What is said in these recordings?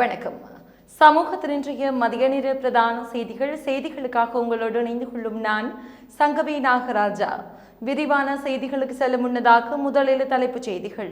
வணக்கம். சமூகத்தின் இன்றைய மதிய நேர பிரதான செய்திகள். செய்திகளுக்காக உங்களோடு இணைந்து கொள்ளும் நான் சங்கவி நாகராஜா. விரிவான செய்திகளுக்கு செல்ல முன்னதாக முதலில் தலைப்புச் செய்திகள்.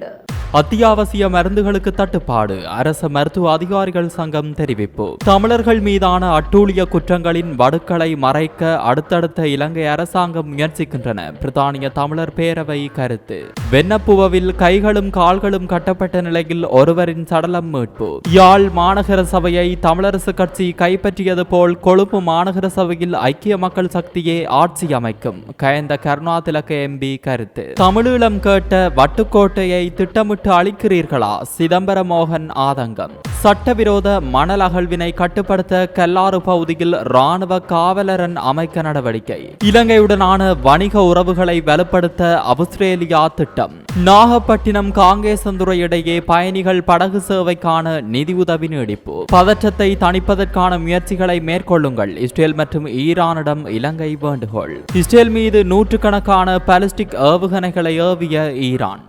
அத்தியாவசிய மருந்துகளுக்கு தட்டுப்பாடு. அரச மருத்துவ அதிகாரிகள் சங்கம் தெரிவிப்பு. தமிழர்கள் மீதான அட்டூழிய குற்றங்களின் வடுக்களை மறைக்க அடுத்தடுத்த இலங்கை அரசாங்கம் முயற்சிக்கின்றன. பிரித்தானிய தமிழர் பேரவை கருத்து. வெண்ணப்புவவில் கைகளும் கால்களும் கட்டப்பட்ட நிலையில் ஒருவரின் சடலம் மீட்பு. யாழ் மாநகர சபையை தமிழரசு கட்சி கைப்பற்றியது போல் கொழும்பு மாநகர சபையில் ஐக்கிய மக்கள் சக்தியே ஆட்சி அமைக்கும். கயந்த கருணாதிலக்க எம்பி கருத்து. தமிழீழம் கேட்ட வட்டுக்கோட்டையை திட்டமிட்டு அளிக்கிறீர்களா சிதம்பர மோகன் ஆதங்கம். சட்டவிரோத மணல் அகழ்வினை கட்டுப்படுத்த கல்லாறு பகுதியில் ராணுவ காவலரன் அமைக்க நடவடிக்கை. இலங்கையுடனான வணிக உறவுகளை வலுப்படுத்த அவுஸ்திரேலியா திட்டம். நாகப்பட்டினம் காங்கேசந்துறை இடையே பயணிகள் படகு சேவைக்கான நிதியுதவி நீடிப்பு. பதற்றத்தை தணிப்பதற்கான முயற்சிகளை மேற்கொள்ளுங்கள். இஸ்ரேல் மற்றும் ஈரானிடம் இலங்கை வேண்டுகோள். இஸ்ரேல் மீது நூற்றுக்கணக்கான பாலிஸ்டிக் ஏவுகணைகளை ஏவிய ஈரான்.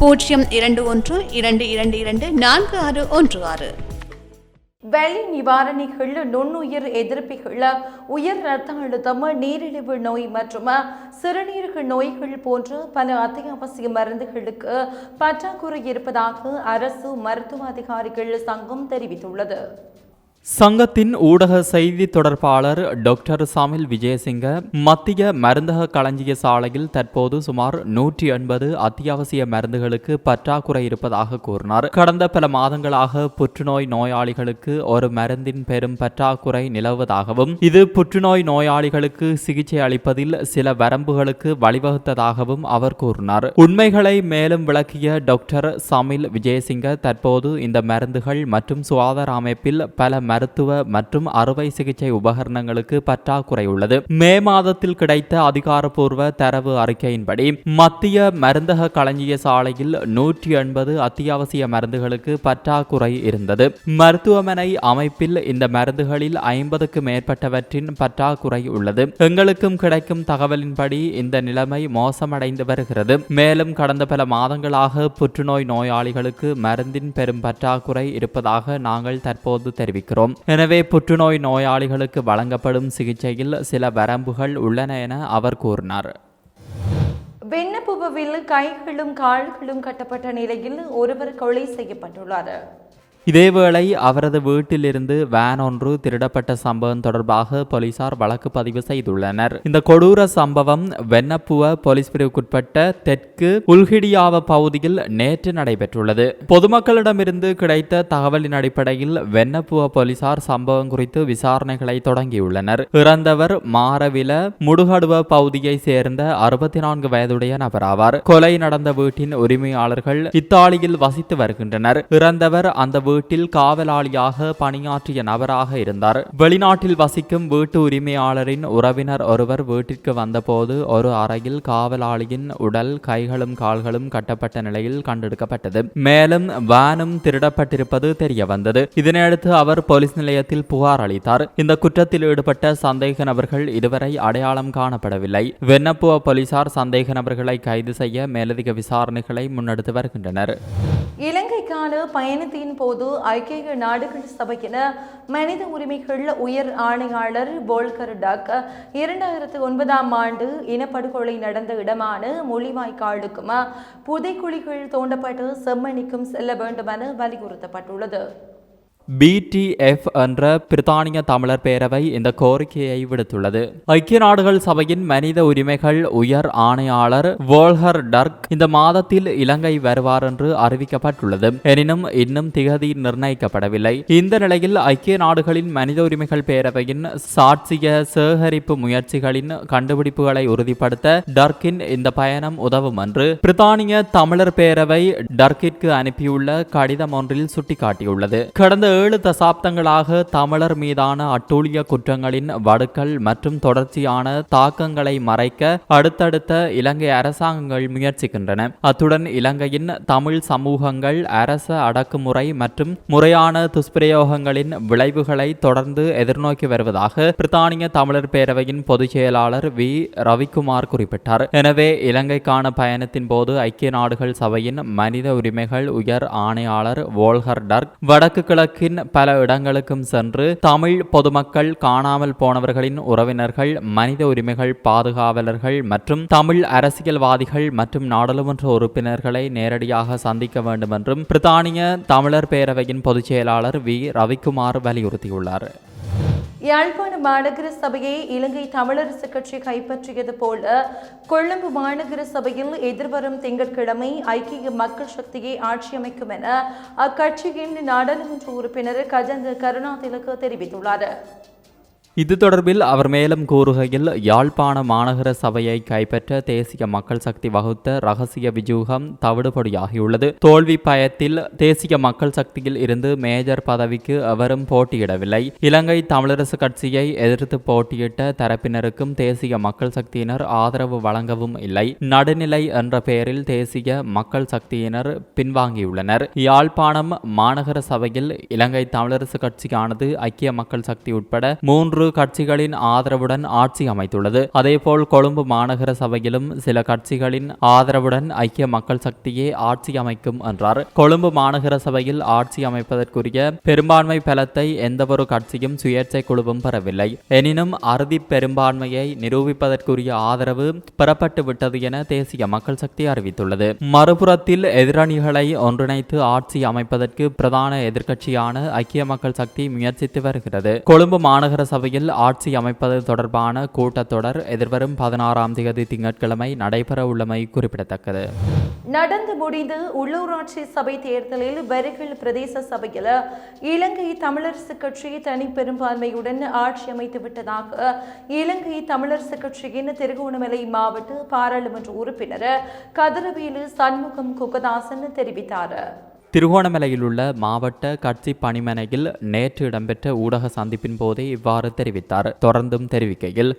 பூஜ்ஜியம் இரண்டு ஒன்று இரண்டு இரண்டு இரண்டு நான்கு ஆறு ஒன்று ஆறு. வெளி நிவாரணிகள் நுண்ணுயிர் எதிர்ப்பிகள் உயர் ரத்த அழுத்தம் நீரிழிவு நோய் மற்றும் சிறுநீரக நோய்கள் போன்ற பல அத்தியாவசிய மருந்துகளுக்கு பற்றாக்குறை இருப்பதாக அரசு மருத்துவ அதிகாரிகள் சங்கம் தெரிவித்துள்ளது. சங்கத்தின் ஊடக செய்தி தொடர்பாளர் டாக்டர் சாமில் விஜயசிங்க மத்திய மருந்தக களஞ்சிய சாலையில் தற்போது சுமார் நூற்றி எண்பது அத்தியாவசிய மருந்துகளுக்கு பற்றாக்குறை இருப்பதாக கூறினார். கடந்த பல மாதங்களாக புற்றுநோய் நோயாளிகளுக்கு ஒரு மருந்தின் பெரும் பற்றாக்குறை நிலவுவதாகவும் இது புற்றுநோய் நோயாளிகளுக்கு சிகிச்சை அளிப்பதில் சில வரம்புகளுக்கு வழிவகுத்ததாகவும் அவர் கூறினார். உண்மைகளை மேலும் விளக்கிய டாக்டர் சாமில் விஜயசிங்க தற்போது இந்த மருந்துகள் மற்றும் சுகாதார அமைப்பில் பல மருத்துவ மற்றும் அறுவை சிகிச்சை உபகரணங்களுக்கு பற்றாக்குறை உள்ளது மே மாதத்தில் கிடைத்த அதிகாரப்பூர்வ தரவு அறிக்கையின்படி மத்திய மருந்தக களஞ்சிய சாலையில் நூற்றி எண்பது அத்தியாவசிய மருந்துகளுக்கு பற்றாக்குறை இருந்தது. மருத்துவமனை அமைப்பில் இந்த மருந்துகளில் ஐம்பதுக்கு மேற்பட்டவற்றின் பற்றாக்குறை உள்ளது. எங்களுக்கும் கிடைக்கும் தகவலின்படி இந்த நிலைமை மோசமடைந்து வருகிறது. மேலும் கடந்த பல மாதங்களாக புற்றுநோய் நோயாளிகளுக்கு மருந்தின் பெரும் பற்றாக்குறை இருப்பதாக நாங்கள் தற்போது தெரிவிக்கிறோம். எனவே புற்றுநோய் நோயாளிகளுக்கு வழங்கப்படும் சிகிச்சையில் சில வரம்புகள் உள்ளன என அவர் கூறினார். விண்ணப்புவில் கைகளும் கால்களும் கட்டப்பட்ட நிலையில் ஒருவர் கொலை செய்யப்பட்டுள்ளார். இதேவேளை அவரது வீட்டிலிருந்து வேன் ஒன்று திருடப்பட்ட சம்பவம் தொடர்பாக போலீசார் வழக்கு பதிவு செய்துள்ளனர். இந்த கொடூர சம்பவம் வெண்ணப்புவ போலீஸ் பிரிவுக்குட்பட்ட தெற்கு உல்கிடியாவ பகுதியில் நேற்று நடைபெற்றுள்ளது. பொதுமக்களிடமிருந்து கிடைத்த தகவலின் அடிப்படையில் வெண்ணப்புவ போலீசார் சம்பவம் குறித்து விசாரணைகளை தொடங்கியுள்ளனர். இறந்தவர் மாரவில முடுகடுவ பகுதியை சேர்ந்த அறுபத்தி நான்கு வயதுடைய நபர் ஆவார் கொலை நடந்த வீட்டின் உரிமையாளர்கள் இத்தாலியில் வசித்து வருகின்றனர். இறந்தவர் அந்த வீட்டில் காவலாளியாக பணியாற்றிய நபராக இருந்தார். வெளிநாட்டில் வசிக்கும் வீட்டு உரிமையாளரின் உறவினர் ஒருவர் வீட்டிற்கு வந்தபோது ஒரு அறையில் காவலாளியின் உடல் கைகளும் கால்களும் கட்டப்பட்ட நிலையில் கண்டெடுக்கப்பட்டது. மேலும் வேனும் திருடப்பட்டிருப்பது தெரிய வந்தது இதனையடுத்து அவர் போலீஸ் நிலையத்தில் புகார் அளித்தார். இந்த குற்றத்தில் ஈடுபட்ட சந்தேக நபர்கள் இதுவரை அடையாளம் காணப்படவில்லை. வெண்ணப்புவ போலீசார் சந்தேக நபர்களை கைது செய்ய மேலதிக விசாரணைகளை முன்னெடுத்து வருகின்றனர். இலங்கைக்கான பயணத்தின் போது ஐக்கிய நாடுகள் சபையின மனித உரிமைகள் உயர் ஆணையாளர் போல்கர் டக் இரண்டாயிரத்து ஒன்பதாம் ஆண்டு இனப்படுகொலை நடந்த இடமான மொழிவாய்க்காலுக்கும் புதைக்குழிகள் தோண்டப்பட்டு செம்மணிக்கும் செல்ல வேண்டுமென வலியுறுத்தப்பட்டுள்ளது. பிடிஎஃப் என்ற பிரித்தானிய தமிழர் பேரவை இந்த கோரிக்கையை விடுத்துள்ளது. ஐக்கிய நாடுகள் சபையின் மனித உரிமைகள் உயர் ஆணையாளர் வோல்ஹர் டர்க் இந்த மாதத்தில் இலங்கை வருவார் என்று அறிவிக்கப்பட்டுள்ளது. எனினும் இன்னும் திகதி நிர்ணயிக்கப்படவில்லை. இந்த நிலையில் ஐக்கிய நாடுகளின் மனித உரிமைகள் பேரவையின் சாட்சிய சேகரிப்பு முயற்சிகளின் கண்டுபிடிப்புகளை உறுதிப்படுத்த டர்க்கின் இந்த பயணம் உதவும் என்று பிரித்தானிய தமிழர் பேரவை டர்க்கிற்கு அனுப்பியுள்ள கடிதம் ஒன்றில் சுட்டிக்காட்டியுள்ளது. கடந்த ஏழு தசாப்தங்களாக தமிழர் மீதான அட்டூழிய குற்றங்களின் வடுக்கள் மற்றும் தொடர்ச்சியான தாக்கங்களை மறைக்க அடுத்தடுத்த இலங்கை அரசாங்கங்கள் முயற்சிக்கின்றன. அத்துடன் இலங்கையின் தமிழ் சமூகங்கள் அரச அடக்குமுறை மற்றும் முறையான துஷ்பிரயோகங்களின் விளைவுகளை தொடர்ந்து எதிர்நோக்கி வருவதாக பிரித்தானிய தமிழர் பேரவையின் பொதுச் செயலாளர் வி. ரவிக்குமார் குறிப்பிட்டார். எனவே இலங்கைக்கான பயணத்தின் போது ஐக்கிய நாடுகள் சபையின் மனித உரிமைகள் உயர் ஆணையாளர் வோல்கர் டர்க் வடக்கு உலகின் பல இடங்களுக்கும் சென்று தமிழ் பொதுமக்கள் காணாமல் போனவர்களின் உறவினர்கள் மனித உரிமைகள் பாதுகாவலர்கள் மற்றும் தமிழ் அரசியல்வாதிகள் மற்றும் நாடாளுமன்ற உறுப்பினர்களை நேரடியாக சந்திக்க வேண்டும் என்றும் பிரித்தானிய தமிழர் பேரவையின் பொதுச் செயலாளர் வி. ரவிக்குமார் வலியுறுத்தியுள்ளார். யாழ்ப்பாண மாநகர சபையை இலங்கை தமிழரசு கட்சி கைப்பற்றியது போல கொழும்பு மாநகர சபையில் எதிர்வரும் திங்கட்கிழமை ஐக்கிய மக்கள் சக்தியை ஆட்சி அமைக்கும் என அக்கட்சியின் நாடாளுமன்ற உறுப்பினர் கஜந்த கருணாதிலக்கு தெரிவித்துள்ளார். இது தொடர்பில் அவர் மேலும் கூறுகையில் யாழ்ப்பாண மாநகர சபையை கைப்பற்ற தேசிய மக்கள் சக்தி வகுத்த ரகசிய விஜூகம் தவிடுபடியாகியுள்ளது. தோல்வி பயத்தில் தேசிய மக்கள் சக்தியில் இருந்து மேஜர் பதவிக்கு எவரும் போட்டியிடவில்லை. இலங்கை தமிழரசு கட்சியை எதிர்த்து போட்டியிட்ட தரப்பினருக்கும் தேசிய மக்கள் சக்தியினர் ஆதரவு வழங்கவும் இல்லை. நடுநிலை என்ற பெயரில் தேசிய மக்கள் சக்தியினர் பின்வாங்கியுள்ளனர். யாழ்ப்பாணம் மாநகர சபையில் இலங்கை தமிழரசு கட்சியானது ஐக்கிய மக்கள் சக்தி உட்பட மூன்று கட்சிகளின் ஆதரவுடன் ஆட்சி அமைத்துள்ளது. அதேபோல் கொழும்பு மாநகர சபையிலும் சில கட்சிகளின் ஆதரவுடன் ஐக்கிய மக்கள் சக்தியே ஆட்சி அமைக்கும் என்றார். கொழும்பு மாநகர சபையில் ஆட்சி அமைப்பதற்குரிய பெரும்பான்மை பலத்தை எந்தவொரு கட்சியும் சுயேட்சை குழுவும் பெறவில்லை. எனினும் அறுதி பெரும்பான்மையை நிரூபிப்பதற்குரிய ஆதரவு பெறப்பட்டு விட்டது என தேசிய மக்கள் சக்தி அறிவித்துள்ளது. மறுபுறத்தில் எதிரணிகளை ஒன்றிணைத்து ஆட்சி அமைப்பதற்கு பிரதான எதிர்க்கட்சியான ஐக்கிய மக்கள் சக்தி முயற்சித்து வருகிறது. கொழும்பு மாநகர சபையில் ஆட்சி அமைப்பது தொடர்பான கூட்டத்தொடர் எதிர்வரும் பதினாறாம் தேதி திங்கட்கிழமை நடைபெற உள்ளமை குறிப்பிடத்தக்கது. நடந்து முடிந்து உள்ளூராட்சி சபை தேர்தலில் வரிகள் பிரதேச சபையில் இலங்கை தமிழரசு கட்சி தனி பெரும்பான்மையுடன் ஆட்சி அமைத்து விட்டதாக இலங்கை தமிழரசு கட்சியின் திருகோணமலை மாவட்ட பாராளுமன்ற உறுப்பினர் கதிரவேலு சண்முகம் குகதாசன் தெரிவித்தார். திருகோணமலையில் உள்ள மாவட்ட கட்சி பணிமனையில் நேற்று இடம்பெற்ற ஊடக சந்திப்பின் போதே இவ்வாறு தெரிவித்தார். தொடர்ந்தும் தெரிவிக்கையில்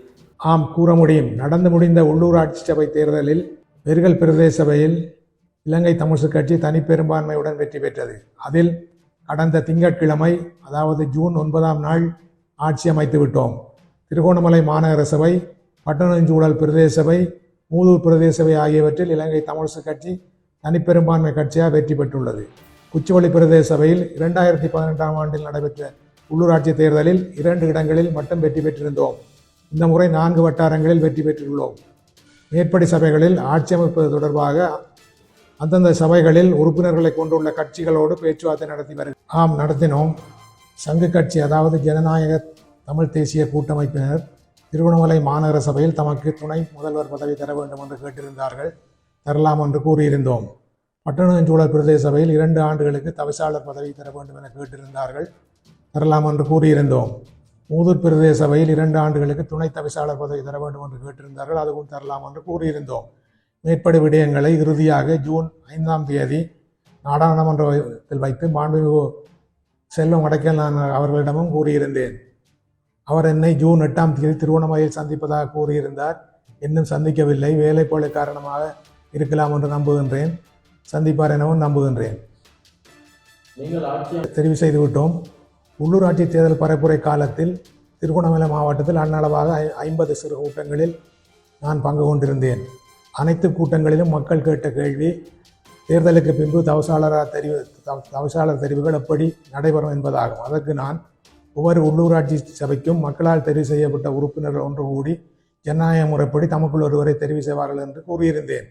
ஆம் கூற முடியும். நடந்து முடிந்த உள்ளூராட்சி சபை தேர்தலில் வெறுகல் பிரதேச சபையில் இலங்கை தமிழ்சு கட்சி தனிப்பெரும்பான்மையுடன் வெற்றி பெற்றது. அதில் கடந்த திங்கட்கிழமை அதாவது ஜூன் ஒன்பதாம் நாள் ஆட்சி அமைத்து விட்டோம். திருகோணமலை மாநகர சபை பட்டணஞ்சூழல் பிரதேச சபை மூதூர் பிரதேச சபை ஆகியவற்றில் இலங்கை தமிழ்சு கட்சி தனிப்பெரும்பான்மை கட்சியாக வெற்றி பெற்றுள்ளது. குச்சிவள்ளி பிரதேச சபையில் இரண்டாயிரத்தி பதினெட்டாம் ஆண்டில் நடைபெற்ற உள்ளூராட்சி தேர்தலில் இரண்டு இடங்களில் மட்டும் வெற்றி பெற்றிருந்தோம். இந்த முறை நான்கு வட்டாரங்களில் வெற்றி பெற்றுள்ளோம். மேற்படி சபைகளில் ஆட்சி அமைப்பது தொடர்பாக அந்தந்த சபைகளில் உறுப்பினர்களை கொண்டுள்ள கட்சிகளோடு பேச்சுவார்த்தை நடத்தி வரு ஆம் நடத்தினோம். சங்கு கட்சி அதாவது ஜனநாயக தமிழ் தேசிய கூட்டமைப்பினர் திருவண்ணாமலை மாநகர சபையில் தமக்கு துணை முதல்வர் பதவி தர வேண்டும் என்று கேட்டிருந்தார்கள். தரலாம் என்று கூறியிருந்தோம். பட்டணஞ்சூழல் பிரதேச சபையில் இரண்டு ஆண்டுகளுக்கு தவிசாளர் பதவி தர வேண்டும் என கேட்டிருந்தார்கள். தரலாம் என்று கூறியிருந்தோம். மூதூர் பிரதேச சபையில் இரண்டு ஆண்டுகளுக்கு துணை தவிசாளர் பதவி தர வேண்டும் என்று கேட்டிருந்தார்கள். அதுவும் தரலாம் என்று கூறியிருந்தோம். மேற்படி விடயங்களை இறுதியாக ஜூன் ஐந்தாம் தேதி நாடாளுமன்றத்தில் வைத்து மாண்புமிகு செல்வம் அடைக்கல் நான் அவர்களிடமும் கூறியிருந்தேன். அவர் என்னை ஜூன் எட்டாம் தேதி திருவண்ணாமலையில் சந்திப்பதாக கூறியிருந்தார். இன்னும் சந்திக்கவில்லை. வேலைப்பளு காரணமாக இருக்கலாம் என்று நம்புகின்றேன். சந்திப்பார் எனவும் நம்புகின்றேன். தெரிவு செய்து விட்டோம் உள்ளூராட்சி தேர்தல் பரப்புரை காலத்தில் திருகோணமலை மாவட்டத்தில் அன்னளவாக ஐ- ஐம்பது சிறு கூட்டங்களில் நான் பங்கு கொண்டிருந்தேன். அனைத்து கூட்டங்களிலும் மக்கள் கேட்ட கேள்வி தேர்தலுக்கு பின்பு தவசாளராக தெரிவு தவ- தவசாளர் தெரிவுகள் எப்படி நடைபெறும் என்பதாகும். அதற்கு நான் ஒவ்வொரு உள்ளூராட்சி சபைக்கும் மக்களால் தெரிவு செய்யப்பட்ட உறுப்பினர்கள் ஒன்று கூடி ஜனநாயக முறைப்படி தமக்குள் ஒருவரை தெரிவு செய்வார்கள் என்று கூறியிருந்தேன்.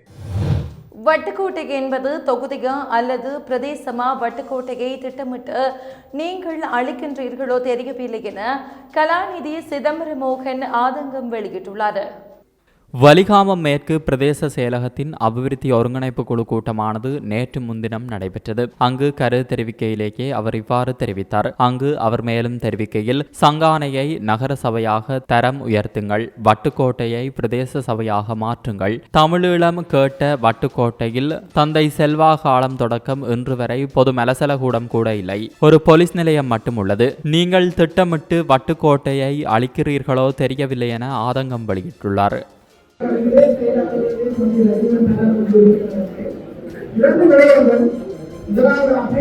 வட்டுக்கோட்டை என்பது தொகுதியா அல்லது பிரதேசமா? வட்டுக்கோட்டையை திட்டமிட்டு நீங்கள் அளிக்கின்றீர்களோ தெரியவில்லை என கலாநிதி சிதம்பரம் மோகன் ஆதங்கம் வெளியிட்டுள்ளார். வலிகாமம் மேற்கு பிரதேச செயலகத்தின் அபிவிருத்தி ஒருங்கிணைப்பு குழு கூட்டமானது நேற்று முன்தினம் நடைபெற்றது. அங்கு கரு தெரிவிக்கையிலேயே அவர் இவ்வாறு தெரிவித்தார். அங்கு அவர் மேலும் தெரிவிக்கையில் சங்கானையை நகர சபையாக தரம் உயர்த்துங்கள் வட்டுக்கோட்டையை பிரதேச சபையாக மாற்றுங்கள். தமிழீழம் கேட்ட வட்டுக்கோட்டையில் தந்தை செல்வா காலம் தொடக்கம் இன்று வரை பொது மலசலகூடம் கூட இல்லை. ஒரு போலீஸ் நிலையம் மட்டும் உள்ளது. நீங்கள் திட்டமிட்டு வட்டுக்கோட்டையை அளிக்கிறீர்களோ தெரியவில்லை என ஆதங்கம் வெளியிட்டுள்ளார். இரண்டு விடயங்கள் முதலாவதாக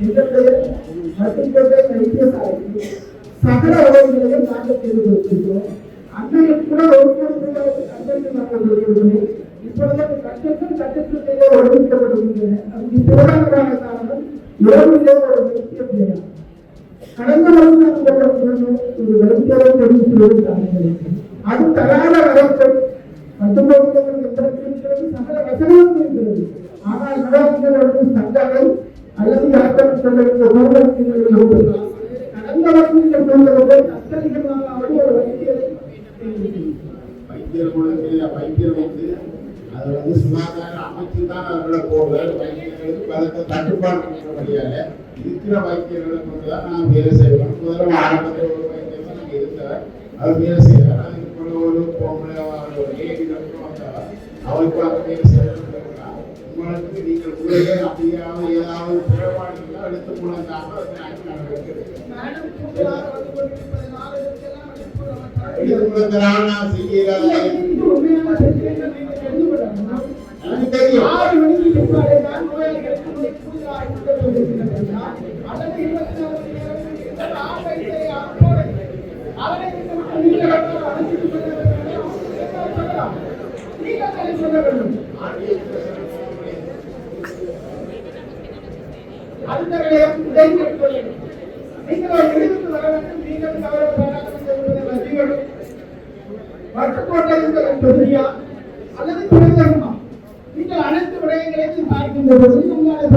எங்களுடைய மத்திய வைத்தியசாலைக்கு சகல உதவிகளையும் நாங்கள் செய்து கொடுத்திருக்கிறோம் அன்னையில் கூட ஒவ்வொரு கட்டத்தில் நாங்கள் வருகிறோம் இப்பொழுது கட்டத்தில் கட்டத்திலே ஒழுங்கிக்கப்படுகின்றன அதுக்கு பிரதானமான காரணம் இரவிலே ஒரு வைத்திய பிள்ளையார் கடந்த வருடம் ஒரு வைத்தியரை தெரிவித்து அது தராத பத்தொன்பது இருக்கிறது சகல வசதியும் இருக்கிறது ஆனால் நடவடிக்கைகளுக்கு சங்கங்கள் அல்லது யாத்திரை செல்லுகிற ஊடகங்கள் கடந்த வருடம் கொண்டவர்கள் அத்தனைகளான ஒரு வைத்தியரை வைத்தியர் மூலமே வைத்தியர் வந்து அது வந்து சுகாதார அமைச்சு தான் அவர்களை போடுவார் வைத்தியர்களுக்கு இருக்கிற வைத்தியர்களை கொண்டு தான் நான் வேலை செய்வேன். முதல்ல ஆரம்பத்தில் ஒரு வைத்தியர் தான் அவர் வேலை செய்வார் ஒரு பொம்பளை அவருக்கு அந்த வேலை செய்யணும் உங்களுக்கு நீங்கள் ஏதாவது எடுத்து அதை அல்லது துறைதர்மா நீங்கள் அனைத்து விடயங்களையும் பார்க்கின்ற பொழுது சங்காலை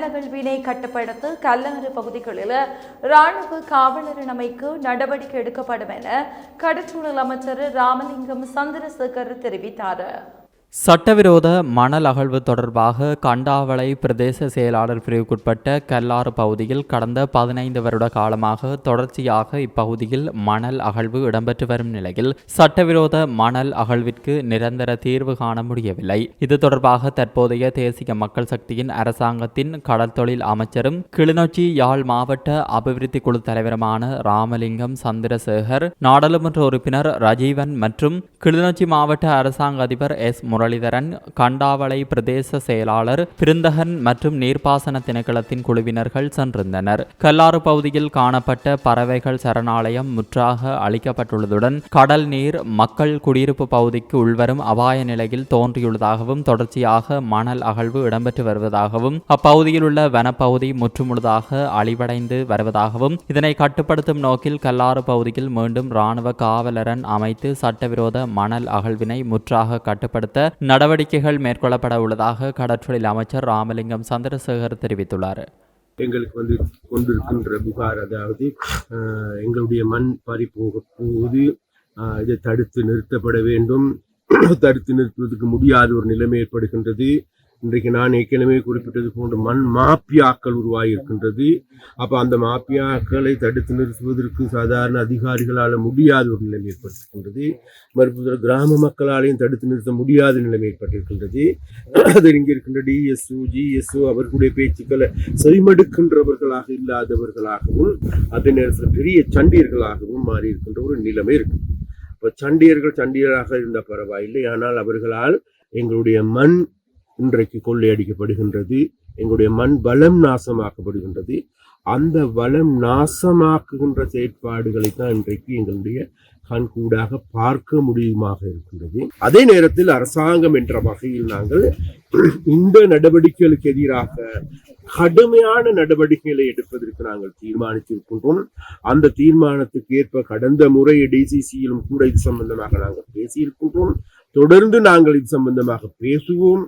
சட்டவிரோத மணல் கட்டுப்படுத்த கல்லாறு பகுதிகளில் ராணுவ காவலர் அமைக்கு நடவடிக்கை எடுக்கப்படும் என கடற்றூழல் அமைச்சர் ராமலிங்கம் சந்திரசேகர் தெரிவித்தார். சட்டவிரோத மணல் அகழ்வு தொடர்பாக கண்டாவளை பிரதேச செயலாளர் பிரிவுக்குட்பட்ட கல்லாறு பகுதியில் கடந்த பதினைந்து வருட காலமாக தொடர்ச்சியாக இப்பகுதியில் மணல் அகழ்வு இடம்பெற்று வரும் நிலையில் சட்டவிரோத மணல் அகழ்விற்கு நிரந்தர தீர்வு காண முடியவில்லை. இது தொடர்பாக தற்போதைய தேசிய மக்கள் சக்தியின் அரசாங்கத்தின் கடற்தொழில் அமைச்சரும் கிளிநொச்சி யாழ் மாவட்ட அபிவிருத்தி குழு தலைவருமான ராமலிங்கம் சந்திரசேகர் நாடாளுமன்ற உறுப்பினர் ரஜீவன் மற்றும் கிளிநொச்சி மாவட்ட அரசாங்க அதிபர் எஸ் முரளிதரன் கண்டாவளை பிரதேச செயலாளர் பிருந்தகன் மற்றும் நீர்ப்பாசன திணைக்களத்தின் குழுவினர்கள் சென்றிருந்தனர். கல்லாறு பகுதியில் காணப்பட்ட பறவைகள் சரணாலயம் முற்றாக அளிக்கப்பட்டுள்ளதுடன் கடல் நீர் மக்கள் குடியிருப்பு பகுதிக்கு உள்வரும் அபாய நிலையில் தோன்றியுள்ளதாகவும் தொடர்ச்சியாக மணல் அகழ்வு இடம்பெற்று வருவதாகவும் அப்பகுதியில் உள்ள வனப்பகுதி முற்றுமுழுதாக அழிவடைந்து வருவதாகவும் இதனை கட்டுப்படுத்தும் நோக்கில் கல்லாறு பகுதியில் மீண்டும் இராணுவ காவலரன் அமைத்து சட்டவிரோத மணல் அகழ்வினை முற்றாக கட்டுப்படுத்த நடவடிக்கைகள் மேற்கொள்ளப்பட உள்ளதாக கடற்றொழில் அமைச்சர் ராமலிங்கம் சந்திரசேகர் தெரிவித்துள்ளார். எங்களுக்கு வந்து கொண்டிருக்கின்ற புகார் அதாவது எங்களுடைய மண் பறி போக போகுது இதை தடுத்து நிறுத்தப்பட வேண்டும். தடுத்து நிறுத்துவதற்கு முடியாத ஒரு நிலைமை ஏற்படுகின்றது. இன்றைக்கு நான் ஏற்கனவே குறிப்பிட்டது போன்ற மண் மாப்பியாக்கள் உருவாகி இருக்கின்றது அப்ப அந்த மாப்பியாக்களை தடுத்து நிறுத்துவதற்கு சாதாரண அதிகாரிகளால் முடியாத ஒரு நிலைமை ஏற்பட்டிருக்கின்றது. மறுபுறம் கிராம மக்களாலையும் தடுத்து நிறுத்த முடியாத நிலைமை ஏற்பட்டிருக்கின்றது. அது இங்கே இருக்கின்ற டிஎஸ்ஓ ஜிஎஸ்ஓ அவர்களுடைய பேச்சுக்களை செவிமடுக்கின்றவர்களாக இல்லாதவர்களாகவும் அதே நேரத்தில் பெரிய சண்டியர்களாகவும் மாறி இருக்கின்ற ஒரு நிலைமை இருக்கு இப்போ சண்டியர்கள் சண்டியராக இருந்த பரவாயில்லை. ஆனால் அவர்களால் எங்களுடைய மண் இன்றைக்கு கொள்ளையடிக்கப்படுகின்றது. எங்களுடைய மண் வளம் நாசமாக்கப்படுகின்றது. அந்த வளம் நாசமாக்குகின்ற செயற்பாடுகளை தான் இன்றைக்கு எங்களுடைய கண்கூடாக பார்க்க முடியுமாக இருக்கின்றது. அதே நேரத்தில் அரசாங்கம் என்ற வகையில் நாங்கள் இந்த நடவடிக்கைகளுக்கு எதிராக கடுமையான நடவடிக்கைகளை எடுப்பதற்கு நாங்கள் தீர்மானித்திருக்கின்றோம். அந்த தீர்மானத்துக்கு ஏற்ப கடந்த முறை டிசிசியிலும் கூட இது சம்பந்தமாக நாங்கள் பேசியிருக்கின்றோம். தொடர்ந்து நாங்கள் இது சம்பந்தமாக பேசுவோம்.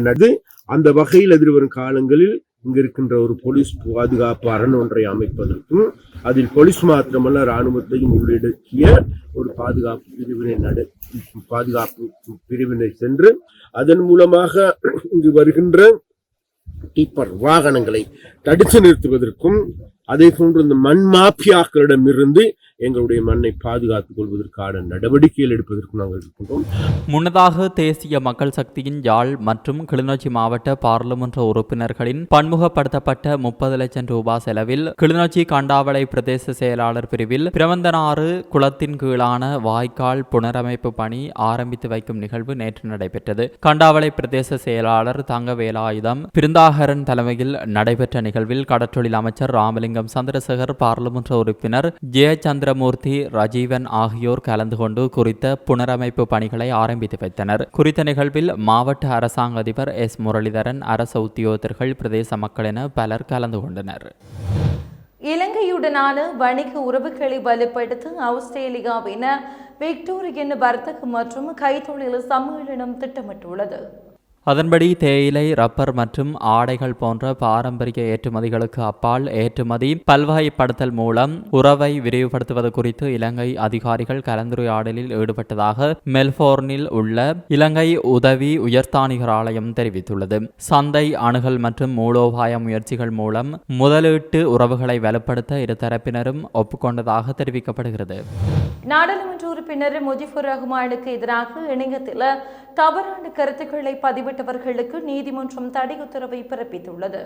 நடந்து அந்த வகையில் எதிர்வரும் காலங்களில் இங்க இருக்கின்ற ஒரு போலீஸ் பாதுகாப்பு அரண் ஒன்றை அமைப்பதற்கும் அதில் போலீஸ் மாத்திரமல்ல இராணுவத்தையும் உள்ளடக்கிய ஒரு பாதுகாப்பு பிரிவினை நட பாதுகாப்பு பிரிவினை சென்று அதன் மூலமாக இங்கு வருகின்ற டிப்பர் வாகனங்களை தடுத்து நிறுத்துவதற்கும் அதே போன்று இந்த மண் மாஃபியாக்களிடமிருந்து எங்களுடைய மண்ணை பாதுகாத்துக் கொள்வதற்கான நடவடிக்கைகள் எடுப்பதற்கு நாங்கள் இருக்கின்றோம். முன்னதாக தேசிய மக்கள் சக்தியின் யாழ் மற்றும் கிளிநொச்சி மாவட்ட பாராளுமன்ற உறுப்பினர்களின் பன்முகப்படுத்தப்பட்ட முப்பது லட்சம் ரூபாய் செலவில் கிளிநொச்சி கண்டாவளை பிரதேச செயலாளர் பிரிவில் பிரவந்தனாறு குளத்தின் கீழான வாய்க்கால் புனரமைப்பு பணி ஆரம்பித்து வைக்கும் நிகழ்வு நேற்று நடைபெற்றது. கண்டாவளை பிரதேச செயலாளர் தங்க வேலாயுதம் பிருந்தாகரன் தலைமையில் நடைபெற்ற நிகழ்வில் கடற்றொழில் அமைச்சர் ராமலிங்கம் சந்திரசேகர் பாராளுமன்ற உறுப்பினர் ஜெய சுரேந்திரமூர்த்தி ரஜீவன் ஆகியோர் கலந்து கொண்டு குறித்த புனரமைப்பு பணிகளை ஆரம்பித்து வைத்தனர். குறித்த நிகழ்வில் மாவட்ட அரசாங்க அதிபர் எஸ் முரளிதரன் அரச உத்தியோகத்தர்கள் பிரதேச மக்கள் என பலர் கலந்து கொண்டனர். இலங்கையுடனான வணிக உறவுகளை வலுப்படுத்த ஆஸ்திரேலியாவின விக்டோரியன் வர்த்தக மற்றும் கைத்தொழில் சம்மேளனம் திட்டமிட்டுள்ளது. அதன்படி தேயிலை ரப்பர் மற்றும் ஆடைகள் போன்ற பாரம்பரிய ஏற்றுமதிகளுக்கு அப்பால் ஏற்றுமதி பல்வகைப்படுத்தல் மூலம் உறவை விரிவுபடுத்துவது குறித்து இலங்கை அதிகாரிகள் கலந்துரையாடலில் ஈடுபட்டதாக மெல்போர்னில் உள்ள இலங்கை உதவி உயர்ஸ்தானிகர் ஆலயம் தெரிவித்துள்ளது. சந்தை அணுகல் மற்றும் மூலோபாய முயற்சிகள் மூலம் முதலீட்டு உறவுகளை வலுப்படுத்த இரு தரப்பினரும் ஒப்புக்கொண்டதாக தெரிவிக்கப்படுகிறது. நாடாளுமன்ற உறுப்பினர் முஜிபுர் ரஹ்மானுக்கு எதிராக இணையத்தில் தவறான கருத்துக்களை பதிவிட்டவர்களுக்கு நீதிமன்றம் தடை உத்தரவை பிறப்பித்துள்ளது.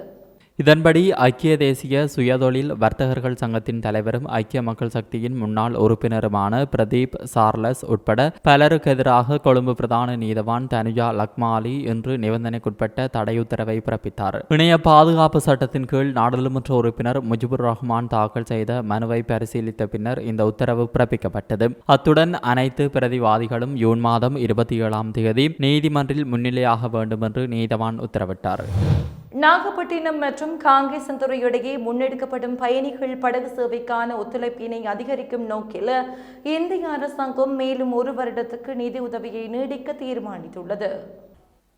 இதன்படி ஐக்கிய தேசிய சுயதொழில் வர்த்தகர்கள் சங்கத்தின் தலைவரும் ஐக்கிய மக்கள் சக்தியின் முன்னாள் உறுப்பினருமான பிரதீப் சார்லஸ் உட்பட பலருக்கு எதிராக கொழும்பு பிரதான நீதவான் தனுஜா லக்மாலி இன்று நிபந்தனைக்குட்பட்ட தடை உத்தரவை பிறப்பித்தார். இணைய பாதுகாப்பு சட்டத்தின் கீழ் நாடாளுமன்ற உறுப்பினர் முஜிபுர் ரஹ்மான் தாக்கல் செய்த மனுவை பரிசீலித்த பின்னர் இந்த உத்தரவு பிறப்பிக்கப்பட்டது. அத்துடன் அனைத்து பிரதிவாதிகளும் ஜூன் மாதம் இருபத்தி ஏழாம் தேதி நீதிமன்றில் முன்னிலையாக வேண்டும் என்று நீதவான் உத்தரவிட்டார். நாகப்பட்டினம் மற்றும் காங்கேசந்துறை இடையே முன்னெடுக்கப்படும் பயணிகள் படகு சேவைக்கான ஒத்துழைப்பினை அதிகரிக்கும் நோக்கில் இந்திய அரசாங்கம் மேலும் ஒரு வருடத்துக்கு நிதி உதவியை நீடிக்க தீர்மானித்துள்ளது.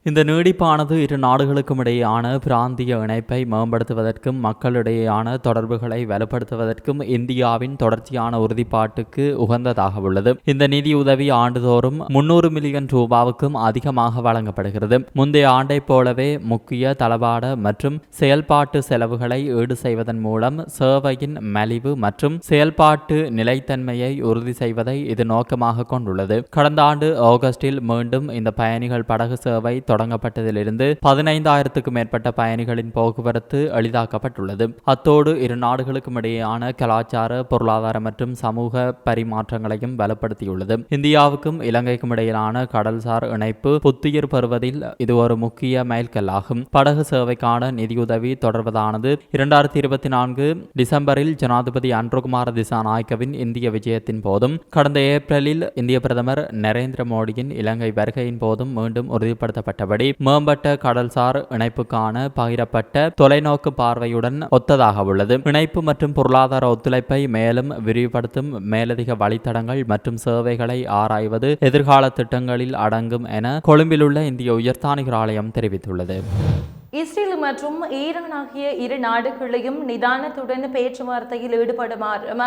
இந்த நீடிப்பானது இரு நாடுகளுக்கும் இடையேயான பிராந்திய இணைப்பை மேம்படுத்துவதற்கும் மக்களிடையேயான தொடர்புகளை வலுப்படுத்துவதற்கும் இந்தியாவின் தொடர்ச்சியான உறுதிப்பாட்டுக்கு உகந்ததாக உள்ளது. இந்த நிதியுதவி ஆண்டுதோறும் முன்னூறு மில்லியன் ரூபாவுக்கும் அதிகமாக வழங்கப்படுகிறது. முந்தைய ஆண்டைப் போலவே முக்கிய தளபாட மற்றும் செயல்பாட்டு செலவுகளை ஈடு செய்வதன் மூலம் சேவையின் மலிவு மற்றும் செயல்பாட்டு நிலைத்தன்மையை உறுதி செய்வதை இது நோக்கமாக கொண்டுள்ளது. கடந்த ஆண்டு ஆகஸ்டில் மீண்டும் இந்த பயணிகள் படகு சேவை தொடங்கப்பட்டதிலிருந்து பதினைந்தாயிரத்துக்கும் மேற்பட்ட பயணிகளின் போக்குவரத்து எளிதாக்கப்பட்டுள்ளது. அத்தோடு இரு நாடுகளுக்கும் இடையேயான கலாச்சார பொருளாதார மற்றும் சமூக பரிமாற்றங்களையும் பலப்படுத்தியுள்ளது இந்தியாவுக்கும் இலங்கைக்கும் இடையிலான கடல்சார் இணைப்பு புத்துயிர் பெறுவதில் இது ஒரு முக்கிய மைல்கல்லாகும். படகு சேவைக்கான நிதியுதவி தொடர்வதானது இரண்டாயிரத்தி இருபத்தி நான்கு டிசம்பரில் ஜனாதிபதி அன்ருகுமார திசாநாயக்கவின் இந்திய விஜயத்தின் போதும் கடந்த ஏப்ரலில் இந்திய பிரதமர் நரேந்திர மோடியின் இலங்கை வருகையின் போதும் மீண்டும் குறிப்பிட்டபடி மேம்பட்ட கடல்சார் இணைப்புக்கான பகிரப்பட்ட தொலைநோக்கு பார்வையுடன் ஒத்ததாக உள்ளது. இணைப்பு மற்றும் பொருளாதார ஒத்துழைப்பை மேலும் விரிவுபடுத்தும் மேலதிக வழித்தடங்கள் மற்றும் சேவைகளை ஆராய்வது எதிர்கால திட்டங்களில் அடங்கும் என கொழும்பிலுள்ள இந்திய உயர்ஸ்தானிகர் ஆலயம் தெரிவித்துள்ளது. இஸ்ரேல் மற்றும் ஈரான் ஆகிய இரு நாடுகளையும் நிதானத்துடன் பேச்சுவார்த்தையில் ஈடுபடுமாறும்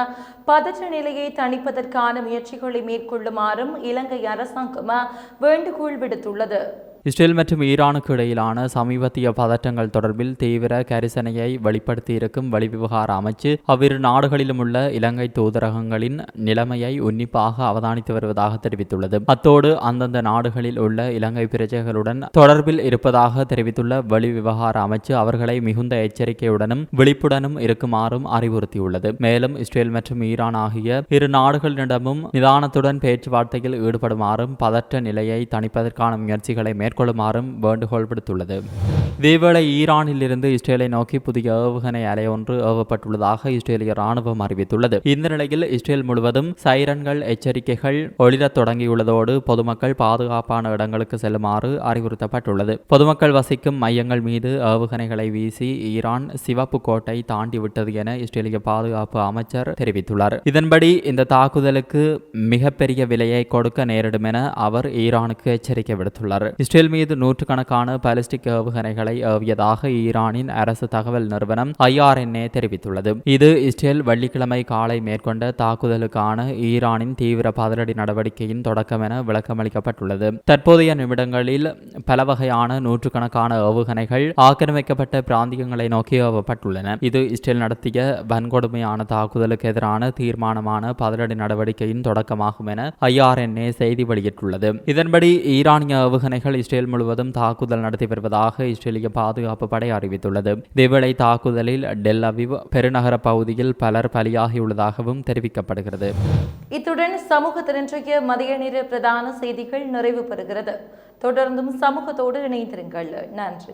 பதற்ற நிலையை தணிப்பதற்கான முயற்சிகளை மேற்கொள்ளுமாறும் இலங்கை அரசாங்கம் வேண்டுகோள் விடுத்துள்ளது. இஸ்ரேல் மற்றும் ஈரானுக்கு இடையிலான சமீபத்திய பதற்றங்கள் தொடர்பில் தீவிர கரிசனையை வெளிப்படுத்தியிருக்கும் வெளிவிவகார அமைச்சு அவ்விரு நாடுகளிலும் உள்ள இலங்கை தூதரகங்களின் நிலைமையை உன்னிப்பாக அவதானித்து வருவதாக தெரிவித்துள்ளது. அத்தோடு அந்தந்த நாடுகளில் உள்ள இலங்கை பிரஜைகளுடன் தொடர்பில் இருப்பதாக தெரிவித்துள்ள வெளிவிவகார அமைச்சு அவர்களை மிகுந்த எச்சரிக்கையுடனும் விழிப்புடனும் இருக்குமாறும் அறிவுறுத்தியுள்ளது. மேலும் இஸ்ரேல் மற்றும் ஈரான் ஆகிய இரு நாடுகளிடமும் நிதானத்துடன் பேச்சுவார்த்தையில் ஈடுபடுமாறும் பதற்ற நிலையை தணிப்பதற்கான முயற்சிகளை மேற்கொள்ளுமாறும் வேண்டுகோள் விடுத்துள்ளது இதேவேளை ஈரானிலிருந்து இஸ்ரேலை நோக்கி புதிய ஏவுகணை அலை ஒன்று ஏவப்பட்டுள்ளதாக இஸ்ரேலிய ராணுவம் அறிவித்துள்ளது. இந்த நிலையில் இஸ்ரேல் முழுவதும் சைரன்கள் எச்சரிக்கைகள் ஒளிரத் தொடங்கியுள்ளதோடு பொதுமக்கள் பாதுகாப்பான இடங்களுக்கு செல்லுமாறு அறிவுறுத்தப்பட்டுள்ளது. பொதுமக்கள் வசிக்கும் மையங்கள் மீது ஏவுகணைகளை வீசி ஈரான் சிவப்பு கோட்டை தாண்டி விட்டது என இஸ்ரேலிய பாதுகாப்பு அமைச்சர் தெரிவித்துள்ளார். இதன்படி இந்த தாக்குதலுக்கு மிகப்பெரிய விலையை கொடுக்க நேரிடும் என அவர் ஈரானுக்கு எச்சரிக்கை விடுத்துள்ளார். இஸ்ரேல் மீது நூற்றுக்கணக்கான பாலிஸ்டிக் ஏவுகணைகளை ஏவியதாக ஈரானின் அரசு தகவல் நிறுவனம் ஐஆர்என்ஏ தெரிவித்துள்ளது. இது இஸ்ரேல் வெள்ளிக்கிழமை காலை மேற்கொண்ட தாக்குதலுக்கான ஈரானின் தீவிர பதிலடி நடவடிக்கையின் தொடக்கம் என விளக்கமளிக்கப்பட்டுள்ளது. தற்போதைய நிமிடங்களில் பல வகையான நூற்றுக்கணக்கான ஏவுகணைகள் ஆக்கிரமிக்கப்பட்ட பிராந்தியங்களை நோக்கி ஏவப்பட்டுள்ளன. இது இஸ்ரேல் நடத்திய வன்கொடுமையான தாக்குதலுக்கு எதிரான தீர்மானமான பதிலடி நடவடிக்கையின் தொடக்கமாகும் என ஐஆர்என்ஏ செய்தி வெளியிட்டுள்ளது. இதன்படி ஈரானிய ஏவுகணைகள் இஸ்ரேல் முழுவதும் தாக்குதல் நடத்தி வருவதாக இஸ்ரேலிய பாதுகாப்பு படை அறிவித்துள்ளது. இதேவேளை தாக்குதலில் டெல் அவிவ் பெருநகர பகுதியில் பலர் பலியாகியுள்ளதாகவும் தெரிவிக்கப்படுகிறது. இத்துடன் சமூகத்தின் இன்றைய மதிய நேர பிரதான செய்திகள் நிறைவு பெறுகிறது. தொடர்ந்தும் சமூகத்தோடு இணைந்திருங்கள். நன்றி.